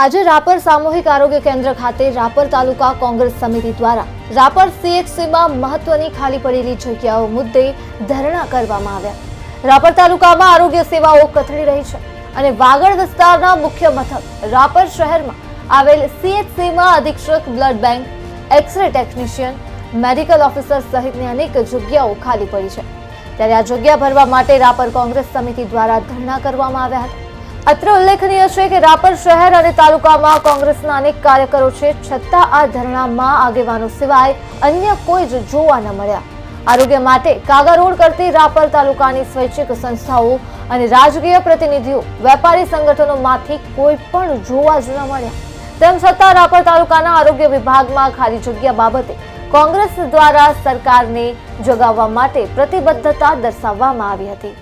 આજે રાપર સામૂહિક આરોગ્ય કેન્દ્ર ખાતે રાપર તાલુકા કોંગ્રેસ સમિતિ દ્વારા રાપર સીએચસીમાં મહત્વની ખાલી પડેલી જગ્યાઓ મુદ્દે ધરણા કરવામાં આવ્યા. રાપર તાલુકામાં આરોગ્ય સેવાઓ કથળી રહી છે અને વાગડ વિસ્તારના મુખ્ય મથક રાપર શહેરમાં આવેલ સીએચસીમાં અધિક્ષક blood bank, x ray technician, medical officer સહિતની અનેક જગ્યાઓ ખાલી પડી છે. ત્યારે આ જગ્યા ભરવા માટે રાપર કોંગ્રેસ સમિતિ દ્વારા ધરણા કરવામાં આવ્યા હતા. અત્રે ઉલ્લેખનીય છે કે રાપર શહેર અને તાલુકામાં કોંગ્રેસના અનેક કાર્યકરો છે, છતાં આ ધરણામાં આગેવાનો સિવાય અન્ય કોઈ જ જોવા ન મળ્યા. આરોગ્ય માટે કાગા રોડ કરતી રાપર તાલુકાની સ્વૈચ્છિક સંસ્થાઓ અને રાજકીય પ્રતિનિધિઓ, વેપારી સંગઠનોમાંથી કોઈ પણ જોવા જ ન મળ્યા. તેમ છતાં રાપર તાલુકાના આરોગ્ય વિભાગમાં ખાલી જગ્યા બાબતે કોંગ્રેસ દ્વારા સરકારને જગાવવા માટે પ્રતિબદ્ધતા દર્શાવવામાં આવી હતી.